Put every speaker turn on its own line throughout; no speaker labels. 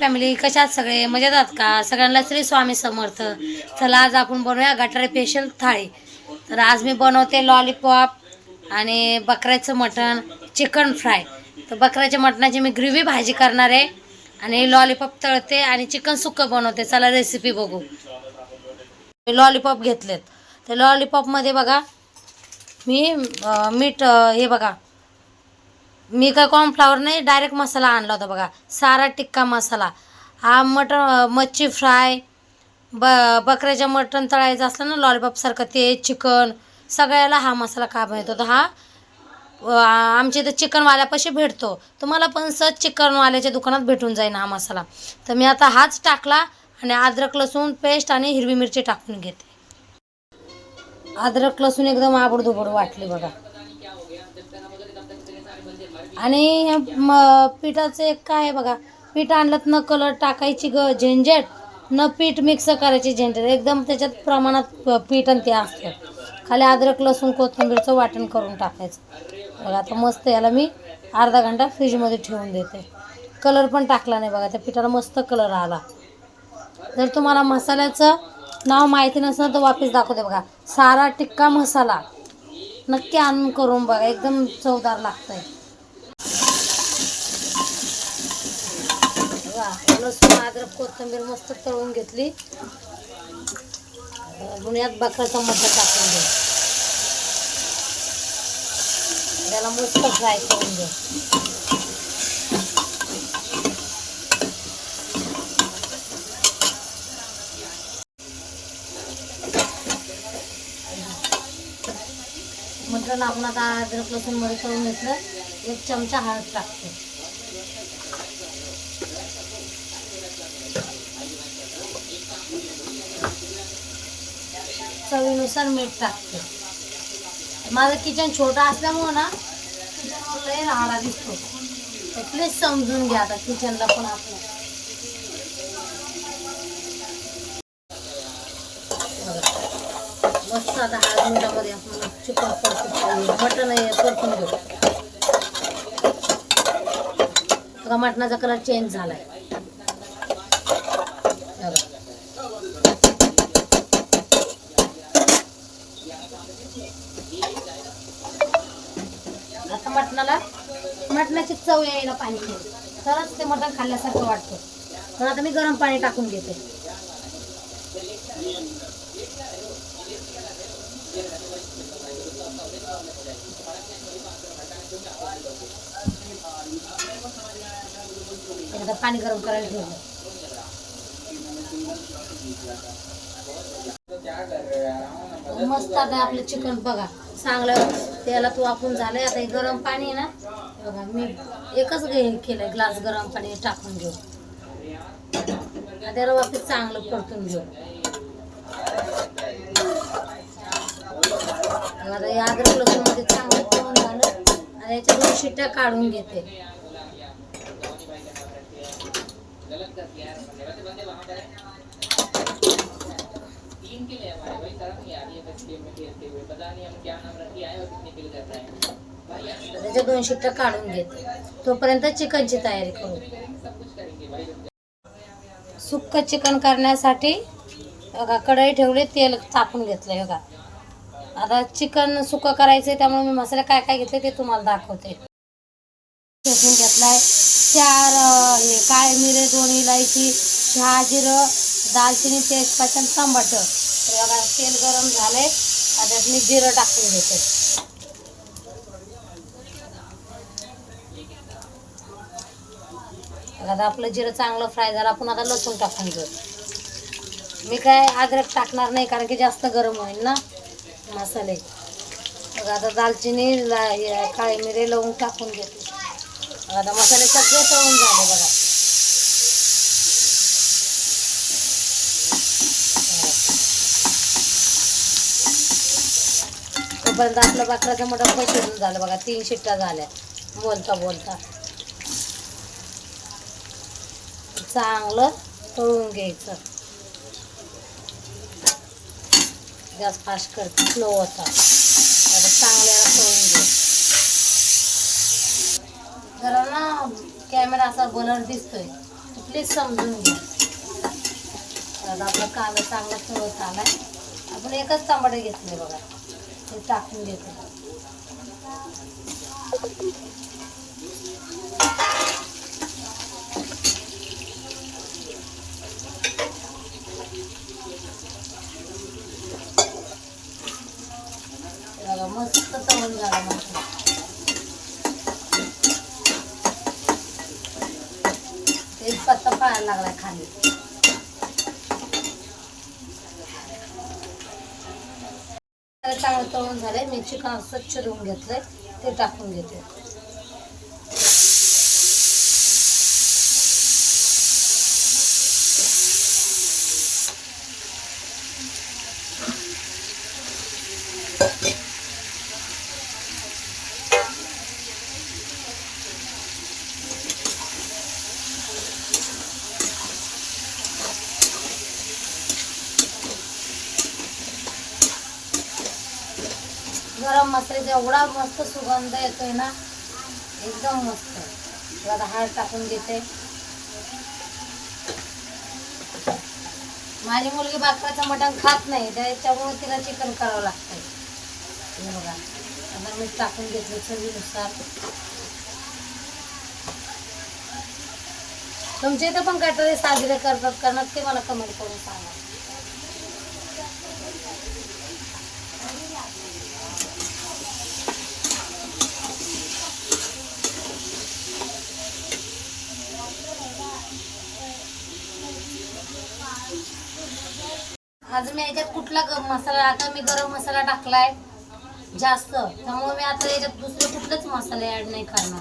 Family कशात सगळे? मजेत आहात का? सगळ्यांना श्री स्वामी समर्थ. चला आज आपण बनवूया गटारे स्पेशल थाळी. तर आज मी बनवते लॉलीपॉप आणि बकऱ्याचं मटण चिकन फ्राय तर बकऱ्याच्या मटणाची मी ग्रेव्ही भाजी करणार आहे आणि लॉलीपॉप तळते आणि चिकन सुक्कं बनवते. चला रेसिपी बघू. लॉलीपॉप घेतलेत. तर लॉलीपॉपमध्ये बघा मी मीठ हे बघा मी काय कॉर्नफ्लावर नाही डायरेक्ट मसाला आणला होता बघा. सारा टिक्का मसाला. हा मटण मच्छी फ्राय ब बकऱ्याच्या मटण तळायचं असलं ना लॉलीपॉपसारखं ते चिकन सगळ्याला हा मसाला काम येतो तर हा आमच्या इथं चिकनवाल्यापाशी भेटतो. तुम्हाला पण सहज चिकनवाल्याच्या दुकानात भेटून जाईल हा मसाला. तर मी आता हाच टाकला आणि अद्रक लसूण पेस्ट आणि हिरवी मिरची टाकून घेते. अद्रक लसूण एकदम आबडधोबड वाटली बघा. आणि म- पिठाचं एक काय आहे बघा पीठ आणलं न कलर टाकायची ग झंझट न पीठ मिक्स करायची झंझट. एकदम त्याच्यात प्रमाणात पीठ आणि ते असतं. खाली अद्रक लसूण कोथिंबीरचं वाटण करून टाकायचं. बघा आता मस्त याला मी अर्धा घंटा फ्रीजमध्ये ठेवून देते. कलर पण टाकला नाही बघा त्या पिठाला मस्त कलर आला. जर तुम्हाला मसाल्याचं नाव माहिती नसेल तर वापस दाखवते बघा. सारा टिक्का मसाला. नक्की आणून करून बघा एकदम चवदार लागतं आहे लसूण अद्रक कोथिंबीर मस्त तळून घेतली. गुण्यात यात बकऱ्याचा मसाला टाकून घे. त्याला मस्त फ्राय करून घे. मटण आपण आता अद्रक लसूणमध्ये करून घेतलं एक चमचा हळद टाकते. चवीनुसार मीठ टाकते. माझं किचन छोटं असल्यामुळं ना किचनवर लय राडा दिसतो. तर प्लीज समजून घ्या आता किचनला पण आपलं मस्त आता हा मिठामध्ये आपण चिकन परतून मटण परतून घेऊ. बघा मटणाचा कलर चेंज झाला आहे आता मटणाला मटणाची त्याला पाणी पाहिजे तरच ते मटण खाल्ल्यासारखं वाटतं. तर आता मी गरम पाणी टाकून घेते. एकदा पाणी गरम करायला ठेवलं. मस्त आता आपलं चिकन बघा. चांगलं त्याला तू आपण झालंय आता हे गरम पाणी ना बघा मी एकच केलं केलंय ग्लास गरम पाणी टाकून घेऊ आता त्याला वाफीत चांगलं परतून घेऊ आता हे अद्रक लसूणमध्ये चांगलं करून झालं आणि याच्या दोन शिट्ट्या काढून घेते. त्याच्या दोन शिट्ट्या काढून घेते. तोपर्यंत चिकनची तयारी करू. सुक्क चिकन करण्यासाठी बघा कढई ठेवली तेल तापून घेतलंय बघा. आता चिकन सुकं करायचं त्यामुळे मी मसाले काय काय घेतले ते तुम्हाला दाखवते. ठेचून घेतलाय. चार हे काळे मिरे दोन इलायची चहा जिरं दालचिनी तेजपात आणि टमाटर. तर बघा तेल गरम झालंय. आता मी जिरं टाकून घेते. आता आपलं जिरं चांगलं फ्राय झालं आपण आता लसूण टाकून घेऊ. मी काय अद्रक टाकणार नाही कारण की जास्त गरम होईल ना मसाले. बघा आता दालचिनी ला- मिरे लवंग टाकून घेते. आता मसाले सगळे तळून झाले बघा. तोपर्यंत आपलं बाकराचं मोठं पण शिजून झालं बघा तीन शिट्ट्या झाल्या. बोलता बोलता. चांगलं तळून घ्यायचं. गॅस फास्ट करते स्लो होता. आता चांगल्याला तळून घे. जरा ना कॅमेरा असा बलर दिसतोय प्लीज समजून घ्या. आता आपला कांदा चांगला तळत आलाय. आपण एकच टमाटे घेतले बघा. ते टाकून घेतो मस्त तळून झाला मसाला तेच पत्ता पळायला लागलाय खाली. चांगलं तळून आहे मी चिकन स्वच्छ धुवून आहे ते टाकून घेते. गरम मसाल्याचा एवढा मस्त सुगंध येतोय ना एकदम मस्त तर आता हळद टाकून देते. माझी मुलगी बाकराचं मटण खात नाही त्याच्यामुळे तिला चिकन करावं लागतंय. हे बघा आता मीठ टाकून घेतलं चवीनुसार. तुमच्या इथं पण काहीतरी साजरे करतात का? नक्की मला कमेंट करून सांगा. अजून मी याच्यात कुठला मसाला आता मी गरम मसाला टाकलाय जास्त. त्यामुळे मी आता याच्यात दुसरे कुठलंच मसाले ऍड नाही करणार.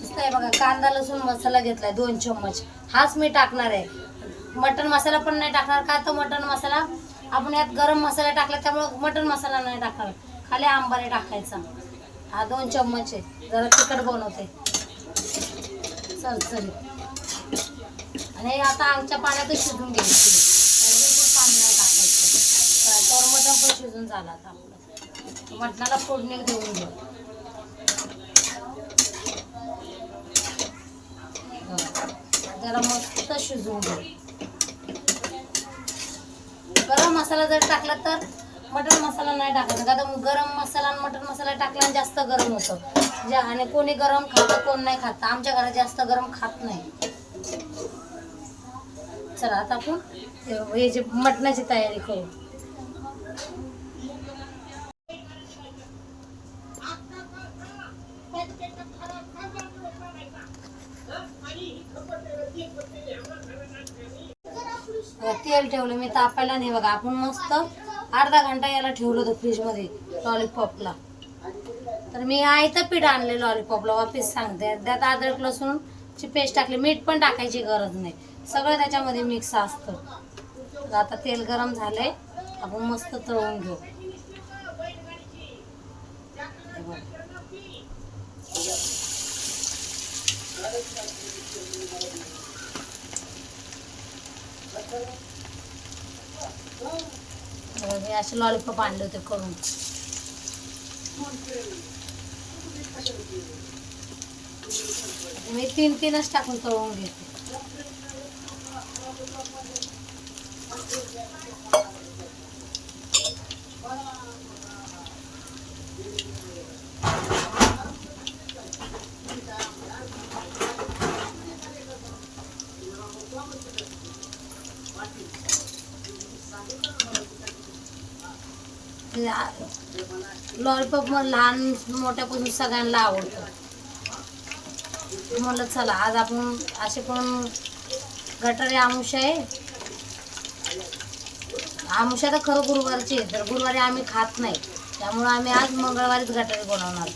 दिसतंय बघा कांदा लसूण मसाला घेतलाय दोन चम्मच. हाच मी टाकणार आहे. मटन मसाला पण नाही टाकणार का तर मटन मसाला? आपण यात गरम मसाला टाकला त्यामुळं मटन मसाला नाही टाकणार. खाली आंबारे टाकायचा. हा दोन चम्मच आहे. जरा तिखट बनवते. चल आणि आता आमच्या पाण्यातच शिजून घ्यायची टाकायचं पण शिजून झाला आता मटणाला फोडणी देऊन घेऊ त्याला जरा मस्त शिजवून घेऊ गरम मसाला जर टाकला तर मटण मसाला नाही टाकायचा का तर गरम मसाला आणि मटण मसाला टाकल्याने जास्त गरम होतं. जे आणि कोणी गरम खातं कोण नाही खात. आमच्या घरात जास्त गरम खात नाही. चला आता आपण हे- जे मटणाची तयारी करू. हो, तेल ठेवलं मी तापायला नाही बघा. आपण मस्त अर्धा घंटा याला ठेवलं होतं फ्रीजमध्ये लॉलीपॉपला तर मी आयतं पीठ आणले लॉलीपॉपला वापिस सांगते. त्यात अद्रक लसूणची पेस्ट टाकली. मीठ पण टाकायची गरज नाही. सगळं त्याच्यामध्ये मिक्स असतं. आता तेल गरम झालंय. आपण मस्त तळून घेऊ. हे असे लॉलीपॉप आणले होते करून. मी तीन तीनच टाकून तळून घेते. लॉलीपॉप मग लहान मोठ्यापासून सगळ्यांना आवडतं. म्हणलं चला आज आपण असे पण गटारे आमुष आहे आमच्या तर खरं गुरुवारची आहे तर गुरुवारी आम्ही खात नाही. त्यामुळं आम्ही आज मंगळवारीच गटारी बनवणार.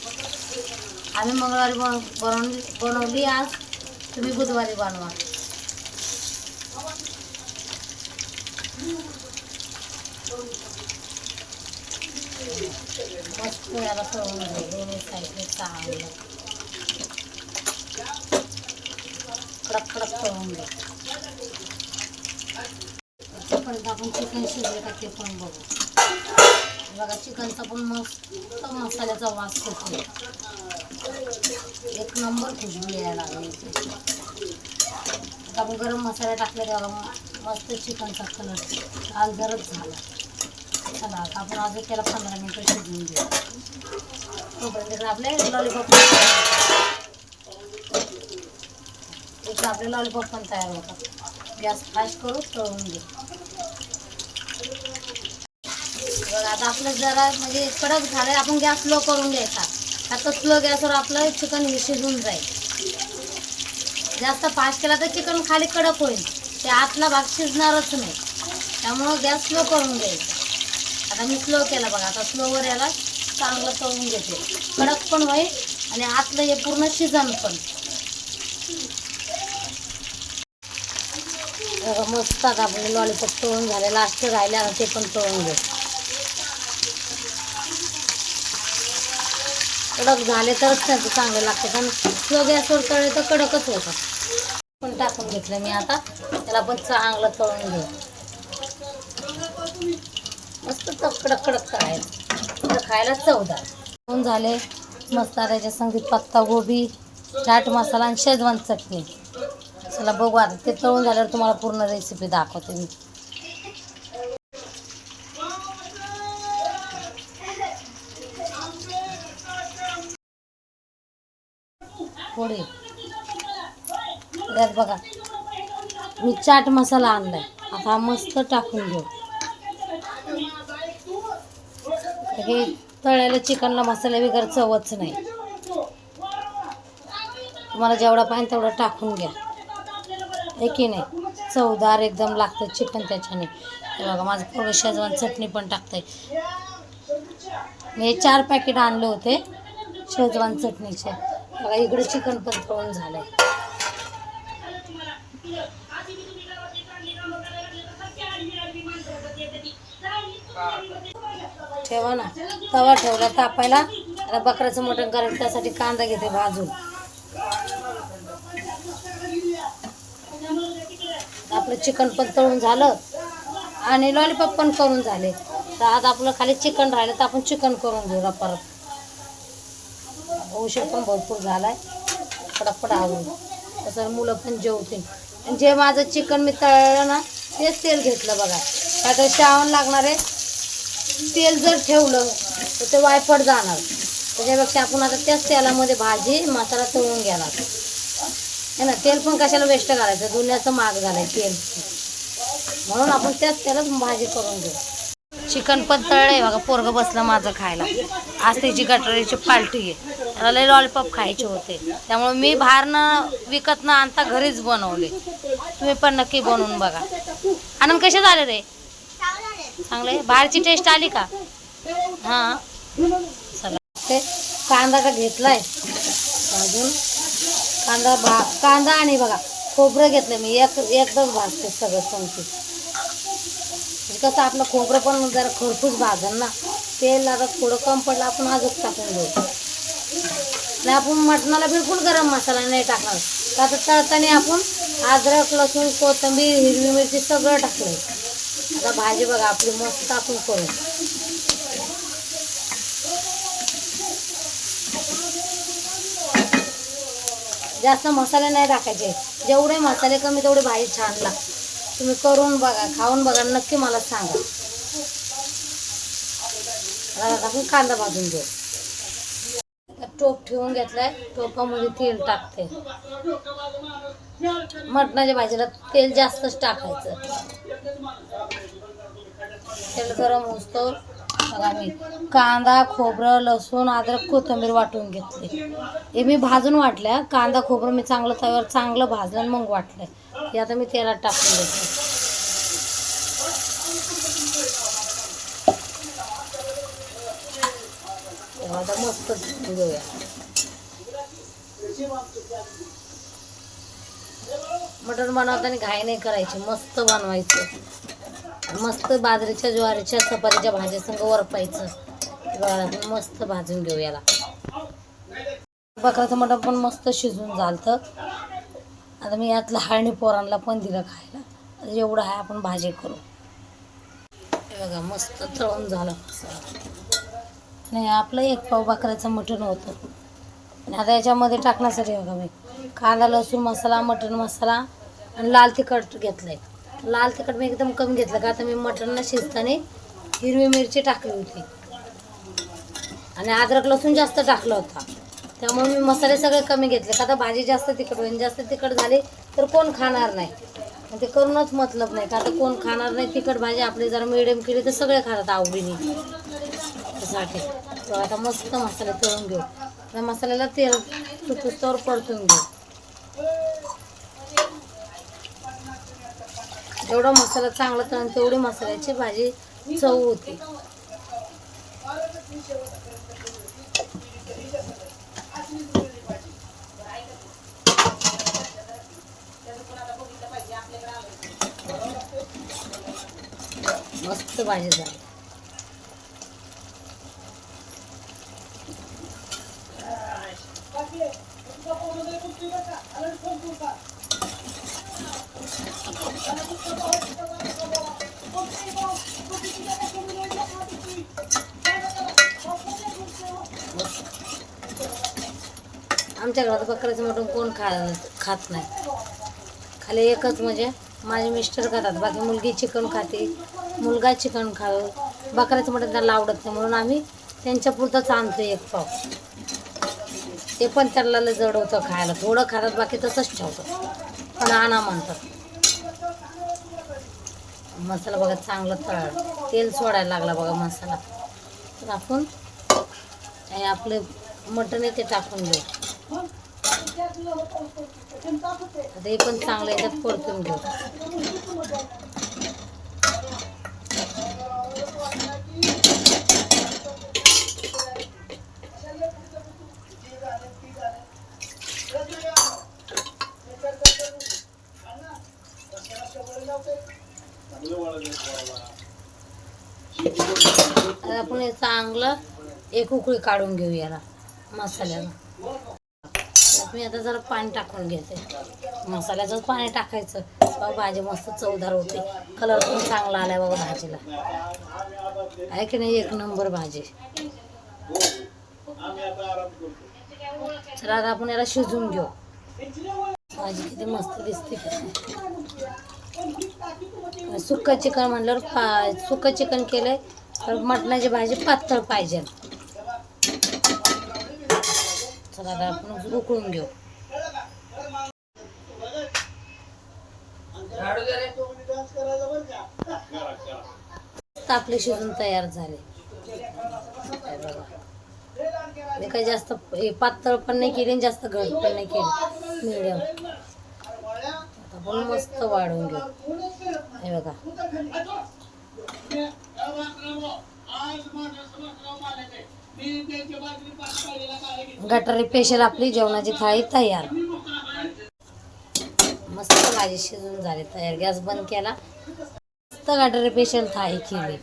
आम्ही मंगळवारी बन बनवली बनवली आज तुम्ही बुधवारी बनवा. मस्त याला तळून दोन्ही साईडने चांगलं. कडक कडक करून घ्या तोपर्यंत आपण चिकन शिजले का ते पण बघू. बघा चिकनचा पण मस्त मसाल्याचा वास करतो एक नंबर खुशबू यायला लागली इथे. आपण गरम मसाला टाकले तेव्हा मस्त चिकनचा कलर आज जरच झाला. चला आता आपण अजून त्याला पंधरा मिनटं शिजवून घेऊ. तोपर्यंत इकडे आपले लॉलीपॉप इकडे आपले लॉलीपॉप पण तयार होतात. गॅस फास्ट करू तळून घेऊ बघा आता आपलं जरा म्हणजे कडक झालं आपण गॅस स्लो करून घ्यायचा. आता स्लो गॅसवर आपलं चिकन हे शिजून जाईल. जास्त फास्ट केला तर चिकन खाली कडक होईल. ते आतला भाग शिजणारच नाही. त्यामुळं गॅस स्लो करून घ्यायचा. आता मी स्लो केला बघा आता स्लोवर याला चांगलं तळून घेते. कडक पण होईल आणि आतलं हे पूर्ण शिजन पण. मस्त आता आपले लॉलीपॉप तळून झाले. लास्ट राहिले ते पण तळून घेऊ. कडक झाले तरच त्यांचं चांगलं लागतं. कारण स्लो गॅसवर तळे तर कडकच होतं. पण टाकून घेतलं मी आता. त्याला पण चांगलं तळून घेऊ. मस्त कडक कडक तळायचं तर खायला चवदार तळून झाले. मस्त त्याच्या संगीत पत्ता गोबी चाट मसाला आणि शेजवान चटणी. चला बघू आता. ते तळून झाल्यावर तुम्हाला पूर्ण रेसिपी दाखवते मी. पोळी यात बघा मी चाट मसाला आणलाय. आता हा मस्त टाकून घेऊ. हे तळलेल्या चिकनला मसाला वगैरे चवच नाही. तुम्हाला जेवढा पाहिजे तेवढं टाकून घ्या. हे की नाही? चवदार एकदम लागतं चिकन त्याच्याने. बघा माझं पूर्ण शेजवान चटणी पण टाकते मी हे चार पॅकेट आणले होते शेजवान चटणीचे. बघा इकडे चिकन पण तळून झालंय. ठेवा ना. तवा ठेवला तापायला. आता बकऱ्याचं मटण करायचं त्यासाठी कांदा घेते भाजून. आपलं चिकन पण तळून झालं. आणि लॉलीपॉप पण करून झाले. तर आता आपलं खाली चिकन राहिलं तर आपण चिकन करून घेऊ परत. औषध पण भरपूर झाला आहे फटाफट आवडून तसं मुलं पण जेवतील. आणि जे माझं चिकन मी तळलं ना तेच तेल घेतलं बघा. काय तर श्रावण लागणार आहे. तेल जर ठेवलं तर ते वायफट जाणार. त्याच्यापेक्षा आपण आता त्याच तेलामध्ये भाजी मसाला तळून घेणार. आहे ना? तेल पण कशाला वेस्ट घालायचं दुनियाचं महाग आहे तेल. म्हणून आपण त्याच तेलात भाजी करून घेऊ. चिकन पण तळलंय बघा पोरगं बसलं माझं खायला. आज त्याची गटरीची पार्टी आहे. त्याला लय लॉलीपॉप खायचे होते. त्यामुळे मी बाहेरनं विकत न आणता घरीच बनवले. तुम्ही पण नक्की बनवून बघा. आनंद कसे झाले रे? चांगले? बाहेरची टेस्ट आली का? हां. चला. ते कांदा का घेतलाय? अजून. कांदा भा कांदा आणि बघा खोबरं घेतलं मी. एक एकदम भाजते सगळं संगती म्हणजे कसं आपलं खोबरं पण जरा खरपूस भाजन ना तेल आता थोडं कम पडलं आपण अजून टाकून घेऊ आणि आपण मटणाला बिलकुल गरम मसाला नाही टाकणार. तर आता तळताना आपण अद्रक लसूण कोथिंबीर हिरवी मिरची सगळं टाकलं आता भाजी बघा आपली मस्त आपण करू जास्त मसाले नाही टाकायचे. जेवढे मसाले कमी तेवढे भाजी छान लागते. तुम्ही करून बघा खाऊन बघा नक्की मला सांगा. आता कांदा भाजून घेऊ. टोप ठेवून घेतलाय टोपामध्ये तेल टाकते. मटणाच्या भाजीला तेल जास्तच टाकायचं. तेल गरम होतो. बघा मी कांदा खोबरं लसूण अद्रक कोथिंबीर वाटून घेतली. हे मी भाजून वाटल्या कांदा खोबरं मी चांगलं तव्यावर चांगलं भाजलं मग वाटलं हे आता मी तेलात टाकून देते. आता मस्त घेऊया. मटण बनवताना घाई नाही करायची मस्त बनवायचं. मस्त बाजरीच्या ज्वारीच्या चपातीच्या संग वरपायचं. मस्त भाजून घेऊ याला. बकराचं मटण पण मस्त शिजून झालं आता मी यातलं हळणी पोरांना पण दिलं खायला. आता एवढं आहे आपण भाजी करू. बघा मस्त तळून झालं नाही आपलं एक पाव बाकऱ्याचं मटण होतं. आणि आता याच्यामध्ये टाकण्यासाठी बघा मी. कांदा लसूण मसाला मटण मसाला आणि लाल तिखट घेतलंय. लाल तिखट मी एकदम कमी घेतलं का आता मी मटणला शिजताना हिरवी मिरची टाकली होती. आणि अद्रक लसूण जास्त टाकलं होता. त्यामुळे मी मसाले सगळे कमी घेतले. का आता भाजी जास्त तिखट होईल. जास्त तिखट झाली तर कोण खाणार नाही. आणि ते करूनच मतलब नाही. का आता कोण खाणार नाही? तिखट भाजी आपली जरा मिडियम केली तर सगळे खातात आवडीने. त्यासाठी. तर आता मस्त मसाले तळून घेऊ. त्या मसाल्याला तेल सुटूस्तवर परतून घेऊ. जेवढा मसाला चांगला तळून तेवढी मसाल्याची भाजी चव होती. मस्त भाजी झाली. आमच्या घरात बकऱ्याचं मटण कोण खा खात नाही. खाली एकच म्हणजे माझे मिस्टर खातात बाकी मुलगी चिकन खाते. मुलगा चिकन खावं. बकऱ्याचं मटण त्यांना आवडत नाही. म्हणून आम्ही त्यांच्यापुरतंच आणतो एक पाव. ते पण त्याला लय जड होतं खायला. थोडं खातात बाकी तसंच ठेवतो पण आणा म्हणतात. मसाला बघा चांगलं तळा तेल सोडायला लागला बघा मसाला. तर आपण आपले मटण आहे ते टाकून घेऊ. आता हे पण चांगलं याच्यात परतून घेऊ. आपण हे चांगलं एक उकळी काढून घेऊ याला मसाल्याला. मी आता जरा पाणी टाकून घेते. मसाल्याचं पाणी टाकायचं. बाबा भाजी मस्त चवदार होते. कलर पण चांगला आलाय बाबा भाजीला. आहे की नाही एक नंबर भाजी? चला आता आपण याला शिजवून घेऊ. भाजी किती मस्त दिसते. सुक्क चिकन म्हणल्यावर पा सुकं चिकन केलं तर मटणाची भाजी पातळ पाहिजे. चला आता आपण उकळून घेऊ. आपले शिजून तयार झाले. मी काही जास्त हे पातळ पण नाही केली आणि जास्त घट पण नाही केली. मिडियम. आता आपण मस्त वाढवून घेऊ. हे बघा. गटारी स्पेशल आपली जेवणाची थाळी तयार. मस्त भाजी शिजून झाली तयार. गॅस बंद केला. मस्त गटारी स्पेशल थाळी केली.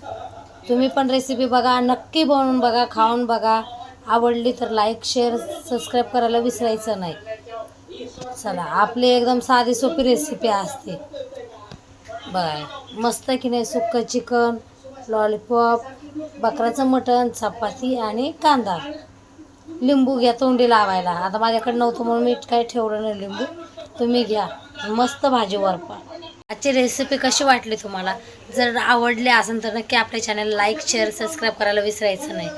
तुम्ही पण रेसिपी बघा नक्की बनवून बघा खाऊन बघा. आवडली तर लाईक शेअर सबस्क्राईब करायला विसरायचं नाही. चला आपली एकदम साधी सोपी रेसिपी असते. बघा मस्त की नाही? सुक्क चिकन लॉलीपॉप बकराचं मटण चपाती आणि कांदा. लिंबू घ्या तोंडी लावायला. आता माझ्याकडे नव्हतं म्हणून मी काही ठेवलं नाही लिंबू. तुम्ही घ्या. मस्त भाजी वरपा. आजची रेसिपी कशी वाटली तुम्हाला? जर आवडली असेल तर नक्की आपल्या चॅनल लाईक शेअर सबस्क्राईब करायला विसरायचं नाही.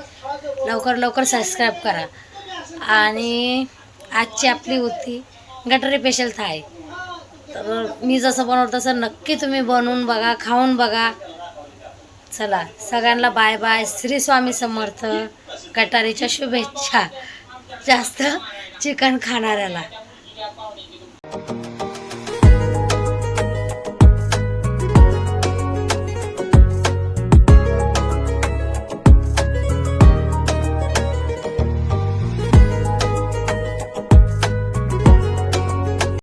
लवकर लवकर सबस्क्राईब करा. आणि आजची आपली होती गटरी स्पेशल थाळी. तर मी जसं बनवलं तसं नक्की तुम्ही बनवून बघा खाऊन बघा. चला सगळ्यांना बाय बाय श्री स्वामी समर्थ गटारीच्या शुभेच्छा. जास्त चिकन खाणाऱ्याला.